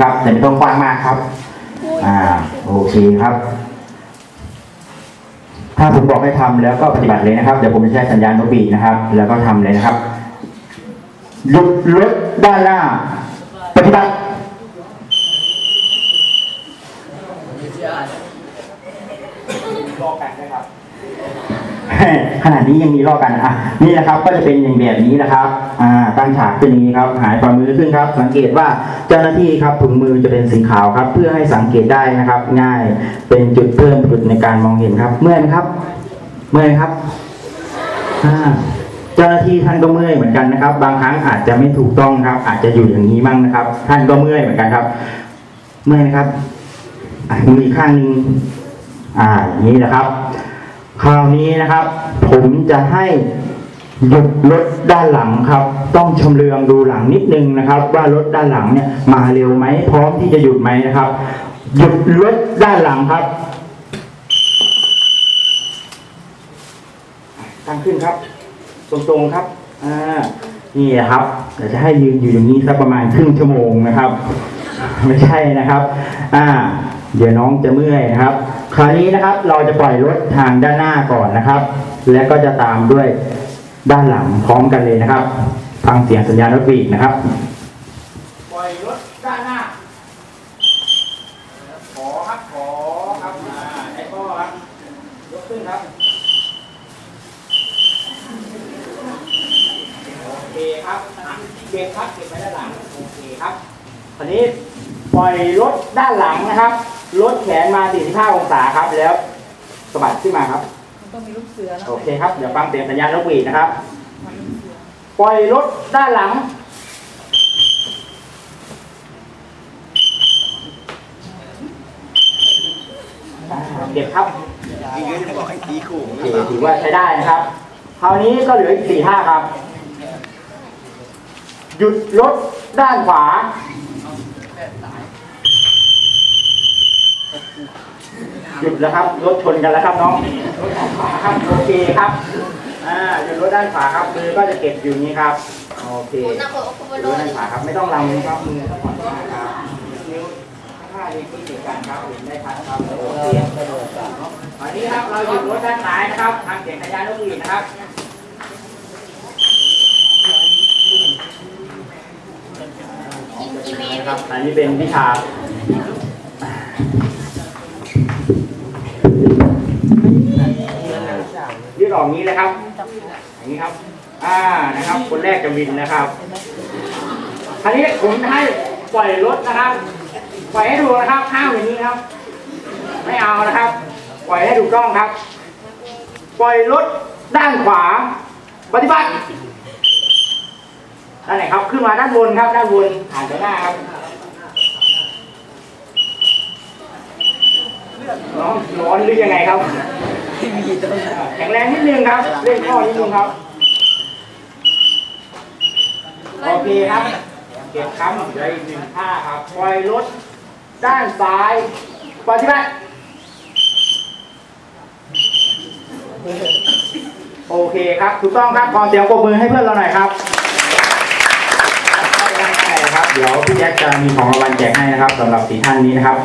ครับแต่ไม่ต้องกว้างมากครับ อ่า โอเคครับ ถ้าผมบอกให้ทำแล้วก็ปฏิบัติเลยนะครับ เดี๋ยวผมจะใช้สัญญาณนกบีดนะครับ แล้วก็ทำเลยนะครับหยุดรถด้านหน้า ปฏิบัติ รอกันนะครับ ขนาดนี้ยังมีรอกันอะนี่นะครับก็จะเป็นอย่างแบบนี้นะครับอ่าตั้งฉากเป็นอย่างนี้ครับหายฝ่ามือขึ้นครับ สังเกตว่าเจ้าหน้าที่ครับถุงมือจะเป็นสีขาวครับ เพื่อให้สังเกตได้นะครับ ง่ายเป็นจุดเพิ่มจุดในการมองเห็นครับ เมื่อยครับ เมื่อยครับอ่าเจ้าหน้าที่ท่านก็เมื่อยเหมือนกันนะครับ บางครั้งอาจจะไม่ถูกต้องครับ อาจจะอยู่อย่างนี้มั่งนะครับ ท่านก็เมื่อยเหมือนกันครับ เมื่อยนะครับมืออีกข้างหนึ่งอ่าอย่างนี้นะครับ คราวนี้นะครับ ผมจะให้หยุดรถด้านหลังครับ ต้องชำเลืองดูหลังนิดนึงนะครับ ว่ารถด้านหลังเนี่ยมาเร็วไหมพร้อมที่จะหยุดไหมนะครับ หยุดรถด้านหลังครับตั้งขึ้นครับ ตรงๆครับอ่านี่นะครับเดี๋ยวจะให้ยืนอยู่อย่างนี้สักประมาณครึ่งชั่วโมงนะครับ ไม่ใช่นะครับ อ่า เดี๋ยวน้องจะเมื่อยนะครับ คราวนี้นะครับเราจะปล่อยรถทางด้านหน้าก่อนนะครับ และก็จะตามด้วยด้านหลังพร้อมกันเลยนะครับ ฟังเสียงสัญญาณรถบีกนะครับ ปล่อยรถด้านหน้า ขอครับ ขอครับอ่าไอ้พ่อครับยกขึ้นครับโอเคครับอะเก็บครับเก็บไว้ด้านหลังโอเคครับคราวนี้ ปล่อยรถด้านหลังนะครับรถแขนมา 45 องศาครับ แล้วสะบัดขึ้นมาครับ มันต้องมีลูกเสือนะโอเคครับ เดี๋ยวฟังเสียงสัญญาณนกหวีดนะครับปล่อยรถด้านหลังอ่าเก็บครับอีกเรื่องจะบอกให้ตีขู่โอเคถือว่าใช้ได้นะครับ คราวนี้ก็เหลืออีกสี่ท่าครับ หยุดรถด้านขวา หยุดแล้วครับรถชนกันแล้วครับน้องรถด้านขวาครับโอเคครับอ่าหยุดรถด้านขวาครับมือก็จะเก็บอยู่อย่างนี้ครับโอเคหยุดรถด้านขวาครับไม่ต้องลำนะครับมือต้องผ่อนหน้าครับนิ้วท่านี้ที่ติดกันครับเห็นได้ชัดครับโอเคอันนี้ครับเราหยุดรถด้านซ้ายนะครับทางเสียงสัญญาณนกหวีดนะครับนะครับอันนี้เป็นวิชา ยืดออกนี้เลยครับ อย่างนี้ครับ อ่านะครับ คนแรกจะวินนะครับคราวนี้ผมจะให้ปล่อยรถนะครับ ปล่อยให้ดูนะครับห้ามอย่างนี้ครับ ไม่เอานะครับ ปล่อยให้ถูกต้องครับ ปล่อยรถด้านขวา ปฏิบัติด้านไหนครับ ขึ้นมาด้านบนครับ ด้านบนผ่านไปหน้าครับ น้องร้อนหรือยังไงครับแข็งแรงนิดนึงครับ เล่นข้อนิดนึงครับ โอเคครับ เก็บคำเหลืออีกหนึ่งท่าครับปล่อยรถด้านซ้ายปฏิบัติโอเคครับ ถูกต้องครับขอเสียงปรบมือให้เพื่อนเราหน่อยครับได้ครับ เดี๋ยวพี่แจ็คจะมีของรางวัลแจกให้นะครับสำหรับสี่ท่านนี้นะครับ